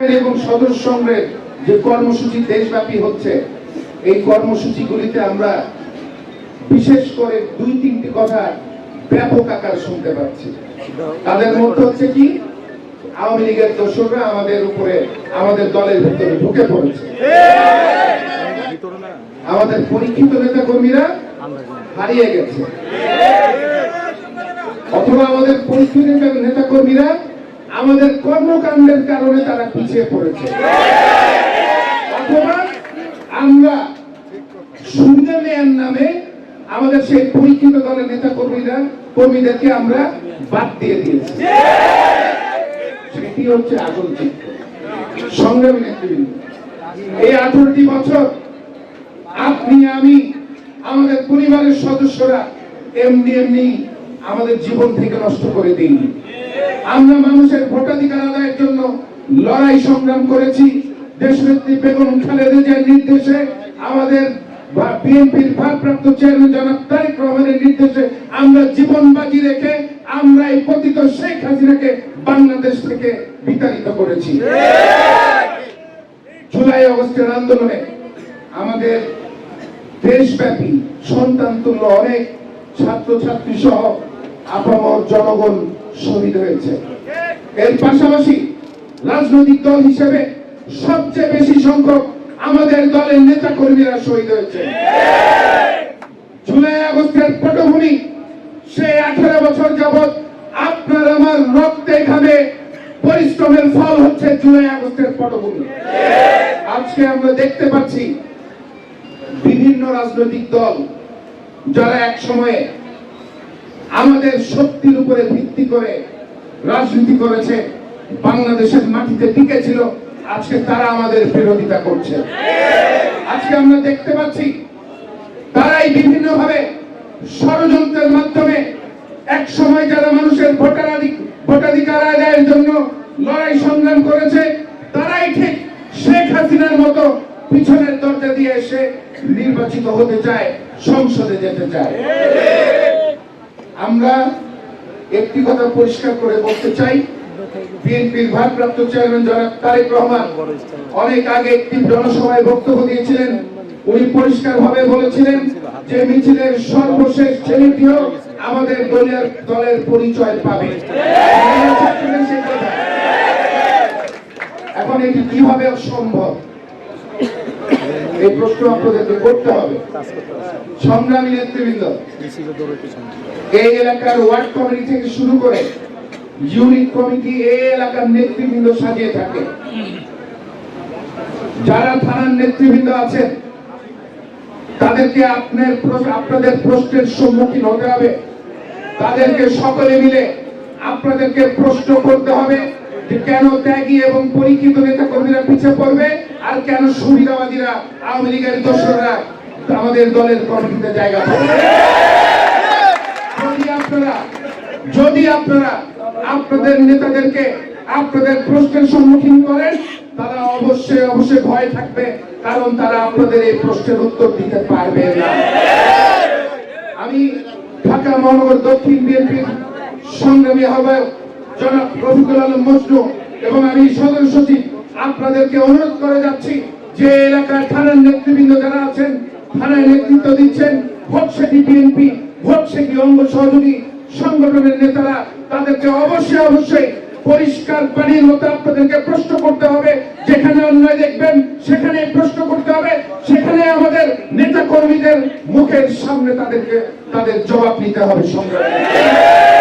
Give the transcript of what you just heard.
এবং সদস্য সংঘের যে কর্মসূচি দেশব্যাপী হচ্ছে, এই কর্মসূচিগুলিতে আমরা বিশেষ করে দুই তিনটি কথা ব্যাপক আকার শুনতে পাচ্ছি। তাদের মধ্যে হচ্ছে কি, আওয়ামী লীগের দোষররা আমাদের উপরে, আমাদের দলের ভিতরে ঢুকে পড়েছে। আমাদের পরীক্ষিত নেতা কর্মীরা হারিয়ে গেছে। অথবা আমাদের পরীক্ষিত নেতা কর্মীরা আমাদের কর্মকাণ্ডের কারণে তারা পিছিয়ে পড়েছে। অথবা আমরা সুবিধা নেয়ার নামে আমাদের সেই পরীক্ষিত দলের নেতা কর্মীরা কর্মীদেরকে আমরা বাদ দিয়ে দিয়েছি। সেটি হচ্ছে আসল সংগ্রামী নেতৃবৃন্দ, এই আঠারোটি বছর আপনি, আমি, আমাদের পরিবারের সদস্যরা এমনি এমনি আমাদের জীবন থেকে নষ্ট করে দিইনি। আমরা মানুষের ভোটাধিকার আদায়ের জন্য লড়াই সংগ্রাম করেছি। দেশনেত্রী বেগম খালেদা জিয়ার নির্দেশে আমাদের বিএনপির ভারপ্রাপ্ত চেয়ারম্যান জনাব তারেক রহমানের নির্দেশে আমরা জীবন বাজি রেখে আমরা এই শেখ হাসিনাকে বাংলাদেশ থেকে বিতাড়িত করেছি। জুলাই অগস্টের আন্দোলনে আমাদের দেশব্যাপী সন্তান তুল্য অনেক ছাত্র ছাত্রী সহ আপামর জনগণ শহীদ হয়েছে। এর পাশাপাশি রাজনৈতিক দল হিসেবে সবচেয়ে বেশি সংখ্যক আমাদের দলের নেতা কর্মীরা শহীদ হয়েছে। জুলাই আগস্টের পটভূমি, সেই আঠারো বছর যাবৎ আপনার আমার রক্তে ঘামে পরিশ্রমের ফল হচ্ছে জুলাই আগস্টের পটভূমি। আজকে আমরা দেখতে পাচ্ছি বিভিন্ন রাজনৈতিক দল যারা এক সময়ে আমাদের শক্তির উপরে ভিত্তি করে রাজনীতি করেছে, বাংলাদেশের মাটিতে টিকে ছিল, আজকে তারা আমাদের বিরোধিতা করছে। আজকে আমরা দেখতে পাচ্ছি, তারাই বিভিন্ন ভাবে ষড়যন্ত্রের মাধ্যমে এক সময় যারা মানুষের ভোটাধিক- ভোটাধিকার আদায়ের জন্য লড়াই সংগ্রাম করেছে, তারাই ঠিক শেখ হাসিনার মতো পিছনের দরজা দিয়ে এসে নির্বাচিত হতে চায়, সংসদে যেতে চায়। আমরা একটি কথা পরিষ্কার করে বলতে চাই। বিএনপির ভারপ্রাপ্ত চেয়ারম্যান জনাব তারেক রহমান অনেক আগে একটি জনসভায় বক্তব্য দিয়েছিলেন। উনি পরিষ্কার ভাবে বলেছিলেন যে মিছিলের সর্বশেষ ছেলেটিও আমাদের দলের দলের পরিচয় পাবে? এখন এটি কীভাবে সম্ভব? এই প্রশ্ন আপনাদেরকে করতে হবে। সংগ্রামী নেতৃবৃন্দ এই এলাকার ওয়ার্ড কমিটি থেকে শুরু করে ইউনিট কমিটি এই এলাকার নেতৃবৃন্দ সাজিয়ে থাকে। যারা থানার নেতৃবৃন্দ আছেন তাদেরকে আপনার আপনাদের প্রশ্নের সম্মুখীন হতে হবে। তাদেরকে সকলে মিলে আপনাদেরকে প্রশ্ন করতে হবে যে কেন ত্যাগী এবং পরীক্ষিত নেতা কর্মীরা পিছিয়ে কেন সুবিধাবাদীরা আওয়ামী লীগের দোসররা আমাদের দলের কমিটিতে জায়গা যদি আপনারা যদি আপনারা আপনাদের নেতাদেরকে আপনাদের প্রশ্নের সম্মুখীন করেন, তারা অবশ্যই অবশ্যই ভয় থাকবে, কারণ তারা আপনাদের এই প্রশ্নের উত্তর দিতে পারবে না। আমি ঢাকা মহানগর দক্ষিণ বিএনপির সংগ্রামী আহ্বায়ক জনাব রফিকুল আলম মজনু এবং আমি সদস্য সচিব আপনাদেরকে অনুরোধ করে যাচ্ছি, যে এলাকার থানার নেতৃবৃন্দ যারা আছেন, থানায় নেতৃত্ব দিচ্ছেন, ভোট সেটি বিএনপি, ভোট সেটি অঙ্গ সহযোগী সংগঠনের নেতারা, তাদেরকে অবশ্যই অবশ্যই পরিষ্কার পানির মতো আপনাদেরকে প্রশ্ন করতে হবে। যেখানে অন্যায় দেখবেন, সেখানে প্রশ্ন করতে হবে। সেখানে আমাদের নেতা কর্মীদের মুখের সামনে তাদেরকে, তাদের জবাব নিতে হবে সংগ্রামী।